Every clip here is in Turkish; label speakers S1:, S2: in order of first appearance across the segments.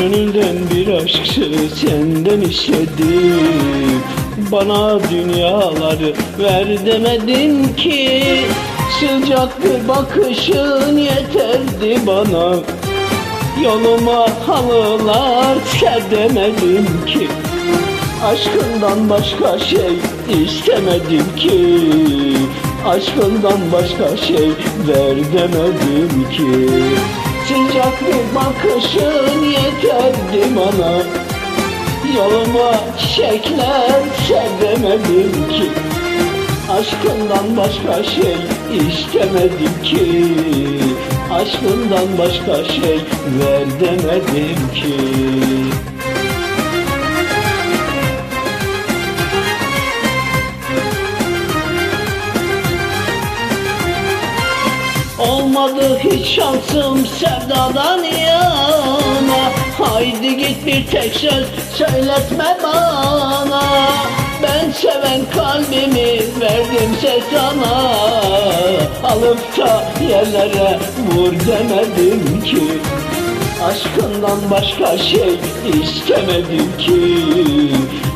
S1: Gönülden bir aşkı senden işledim. Bana dünyaları ver demedin ki. Sıcak bir bakışın yeterdi bana. Yoluma halılar ser demedim ki. Aşkından başka şey istemedim ki. Aşkından başka şey ver demedim ki Sıcak bir bakışın yeterdi bana Yoluma çiçekler sevemedim ki. Aşkından başka şey istemedim ki. Aşkından başka şey ver demedim ki Olmadı hiç şansım sevdadan yana. Haydi git bir tek söz söyletme bana. Ben seven kalbimi verdimse sana Alıp da yerlere vur demedim ki. Aşkından başka şey istemedim ki.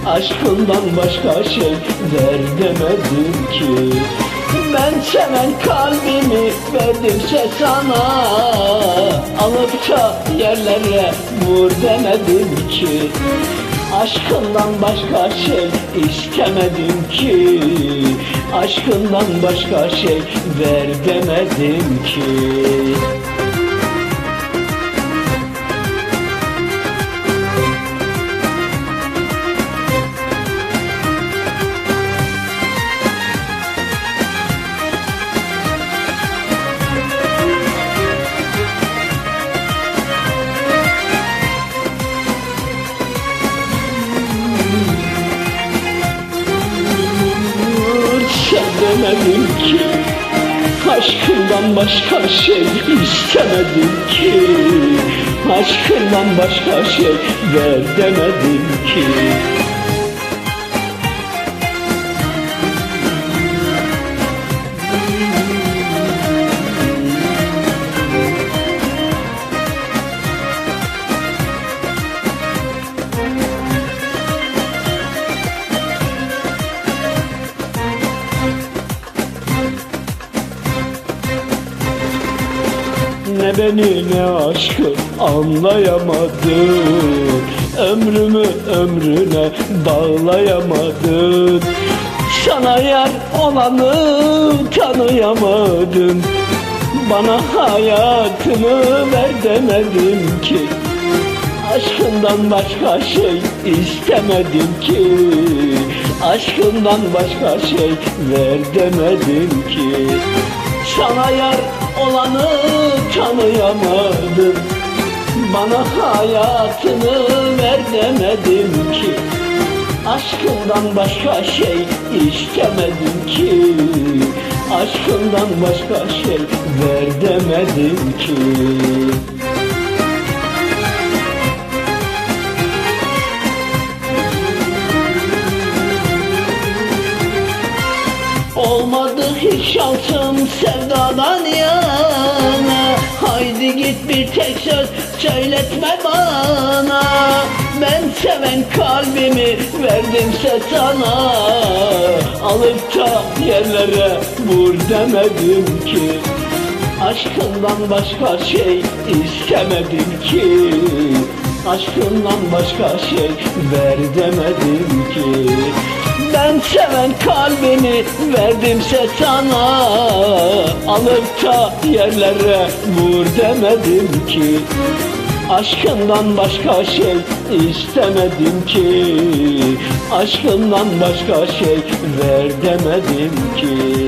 S1: Aşkından başka şey ver demedim ki Ben seven kalbimi verdimse sana Alıp da yerlere vur demedim ki. Aşkından başka şey istemedim ki. Aşkından başka şey ver demedim ki Sevemedim ki. Aşkından başka şey istemedim ki. Aşkından başka şey ver demedim ki Beni ne aşkı anlayamadın Ömrümü ömrüne bağlayamadın Sana yer olanı tanıyamadın Bana hayatını ver demedim ki. Aşkından başka şey istemedim ki. Aşkından başka şey ver demedim ki. Sana yar olanı tanıyamadım. Bana hayatını ver demedim ki. Aşkından başka şey istemedim ki. Aşkından başka şey ver demedim ki. Olmadı hiç şansım sevdadan yana. Haydi git bir tek söz söyletme bana. Ben seven kalbimi verdimse sana. Alıp da yerlere vur demedim ki. Aşkından başka şey istemedim ki. Aşkından başka şey ver demedim ki Ben seven kalbimi verdimse sana Alıp da yerlere vur demedim ki. Aşkından başka şey istemedim ki. Aşkından başka şey ver demedim ki